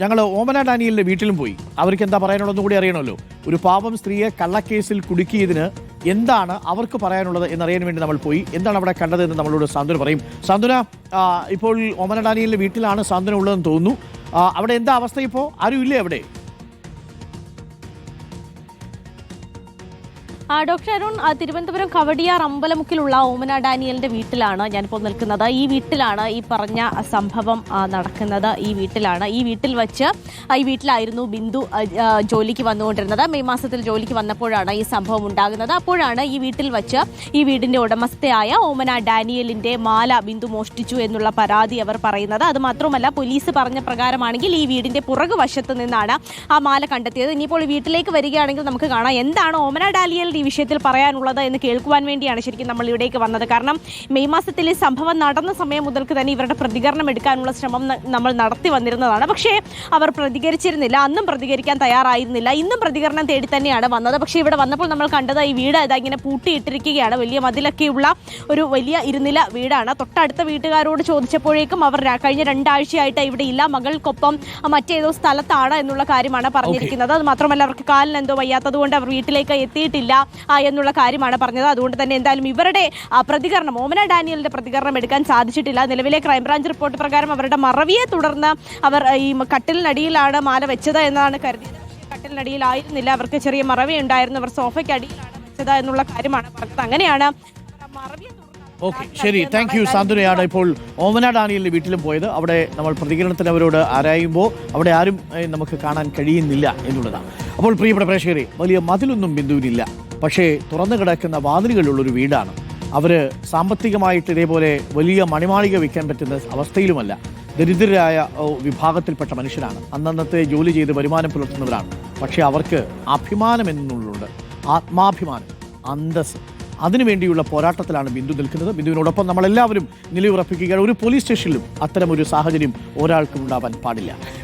ഞങ്ങൾ ഓമന ഡാനിയലിന്റെ വീട്ടിലും പോയി. അവർക്ക് എന്താ പറയാനുള്ളതെന്ന് കൂടി അറിയണമല്ലോ. ഒരു പാപം സ്ത്രീയെ കള്ളക്കേസിൽ കുടുക്കിയതിന് എന്താണ് അവർക്ക് പറയാനുള്ളത് എന്നറിയാൻ വേണ്ടി നമ്മൾ പോയി. എന്താണ് അവിടെ കണ്ടതെന്ന് നമ്മളോട് സാന്ത്വന പറയും. സാന്ത്വന ഇപ്പോൾ ഓമന ഡാനിയലിന്റെ വീട്ടിലാണ് സാന്ത്വന ഉള്ളതെന്ന് തോന്നുന്നു. അവിടെ എന്താ അവസ്ഥ ഇപ്പോൾ ആരും ഇല്ലേ അവിടെ? ഡോക്ടർ അരുൺ തിരുവനന്തപുരം കവടിയാർ അമ്പലമുക്കിലുള്ള ഓമന ഡാനിയലിന്റെ വീട്ടിലാണ് ഞാനിപ്പോൾ നിൽക്കുന്നത്. ഈ വീട്ടിലാണ് ഈ പറഞ്ഞ സംഭവം നടക്കുന്നത്. ഈ വീട്ടിലാണ്. ഈ വീട്ടിൽ വച്ച് ഈ വീട്ടിലായിരുന്നു ബിന്ദു ജോലിക്ക് വന്നുകൊണ്ടിരുന്നത്. മെയ് മാസത്തിൽ ജോലിക്ക് വന്നപ്പോഴാണ് ഈ സംഭവം ഉണ്ടാകുന്നത്. അപ്പോഴാണ് ഈ വീട്ടിൽ വച്ച് ഈ വീടിന്റെ ഉടമസ്ഥയായ ഓമന ഡാനിയലിന്റെ മാല ബിന്ദു മോഷ്ടിച്ചു എന്നുള്ള പരാതി അവർ പറയുന്നത്. അത് മാത്രമല്ല പോലീസ് പറഞ്ഞ പ്രകാരമാണെങ്കിൽ ഈ വീടിന്റെ പുറകു വശത്ത് നിന്നാണ് ആ മാല കണ്ടെത്തിയത്. ഇനിയിപ്പോൾ വീട്ടിലേക്ക് വരികയാണെങ്കിൽ നമുക്ക് കാണാം. എന്താണ് ഓമന ഡാലിയലിന്റെ ഈ വിഷയത്തിൽ പറയാനുള്ളത് എന്ന് കേൾക്കുവാൻ വേണ്ടിയാണ് ശരിക്കും നമ്മൾ ഇവിടേക്ക് വന്നത്. കാരണം മെയ് മാസത്തിലെ സംഭവം നടന്ന സമയം മുതൽക്ക് തന്നെ ഇവരുടെ പ്രതികരണം എടുക്കാനുള്ള ശ്രമം നമ്മൾ നടത്തി വന്നിരുന്നതാണ്. പക്ഷേ അവർ പ്രതികരിച്ചിരുന്നില്ല. അന്നും പ്രതികരിക്കാൻ തയ്യാറായിരുന്നില്ല. ഇന്നും പ്രതികരണം തേടി തന്നെയാണ് വന്നത്. പക്ഷേ ഇവിടെ വന്നപ്പോൾ നമ്മൾ കണ്ടത് ഈ വീട് ഇതാ ഇങ്ങനെ പൂട്ടിയിട്ടിരിക്കുകയാണ്. വലിയ മതിലൊക്കെയുള്ള ഒരു വലിയ ഇരുനില വീടാണ്. തൊട്ടടുത്ത വീട്ടുകാരോട് ചോദിച്ചപ്പോഴേക്കും അവർ കഴിഞ്ഞ രണ്ടാഴ്ചയായിട്ട് ഇവിടെ ഇല്ല. മകൾക്കൊപ്പം മറ്റേതോ സ്ഥലത്താണ് എന്നുള്ള കാര്യമാണ് പറഞ്ഞിരിക്കുന്നത്. അത് മാത്രമല്ല അവർക്ക് കാലിന് എന്തോ വയ്യാത്തത് കൊണ്ട് അവർ വീട്ടിലേക്ക് എത്തിയിട്ടില്ല. എന്നുള്ള കാര്യമാണ് പറഞ്ഞത്. അതുകൊണ്ട് തന്നെ എന്തായാലും ഇവരുടെ പ്രതികരണം ഓമന ഡാനിയലിന്റെ പ്രതികരണം എടുക്കാൻ സാധിച്ചിട്ടില്ല. നിലവിലെ ക്രൈംബ്രാഞ്ച് റിപ്പോർട്ട് പ്രകാരം അവരുടെ മറവിയെ തുടർന്ന് അവർ ഈ കട്ടിലിനടിയിലാണ് മാല വെച്ചത് എന്നാണ് കരുതിയത്. കട്ടിലിനടിയിലായിരുന്നില്ല. അവർക്ക് ചെറിയ മറവി ഉണ്ടായിരുന്നു. അവർ സോഫയ്ക്കടിയിലാണ് വെച്ചത് എന്നുള്ള കാര്യമാണ് പറഞ്ഞത്. അങ്ങനെയാണ് മറവിയെ ഓക്കെ ശരി. Thank you. സാന്ത്വനയാണ് ഇപ്പോൾ ഓമന ഡാനിയലിന്റെ വീട്ടിലും പോയത്. അവിടെ നമ്മൾ പ്രതികരണത്തിന് അവരോട് ആരായുമ്പോൾ അവിടെ ആരും നമുക്ക് കാണാൻ കഴിയുന്നില്ല എന്നുള്ളതാണ്. അപ്പോൾ പ്രിയപ്പെട്ട പ്രേക്ഷകരെ വലിയ മതിലൊന്നും ബിന്ദുവിനില്ല. പക്ഷേ തുറന്നു കിടക്കുന്ന വാതിലുകളുള്ളൊരു വീടാണ്. അവർ സാമ്പത്തികമായിട്ട് ഇതേപോലെ വലിയ മണിമാളിക വയ്ക്കാൻ പറ്റുന്ന അവസ്ഥയിലുമല്ല. ദരിദ്രരായ വിഭാഗത്തിൽപ്പെട്ട മനുഷ്യരാണ്. അന്നന്നത്തെ ജോലി ചെയ്ത് വരുമാനം പുലർത്തുന്നവരാണ്. പക്ഷേ അവർക്ക് അഭിമാനം എന്നുള്ളുണ്ട് ആത്മാഭിമാനം അന്തസ് അതിനുവേണ്ടിയുള്ള പോരാട്ടത്തിലാണ് ബിന്ദു നിൽക്കുന്നത്. ബിന്ദുവിനോടൊപ്പം നമ്മളെല്ലാവരും നിലയുറപ്പിക്കുകയാണ്. ഒരു പോലീസ് സ്റ്റേഷനിലും അത്തരമൊരു സാഹചര്യം ഒരാൾക്കും ഉണ്ടാവാൻ പാടില്ല.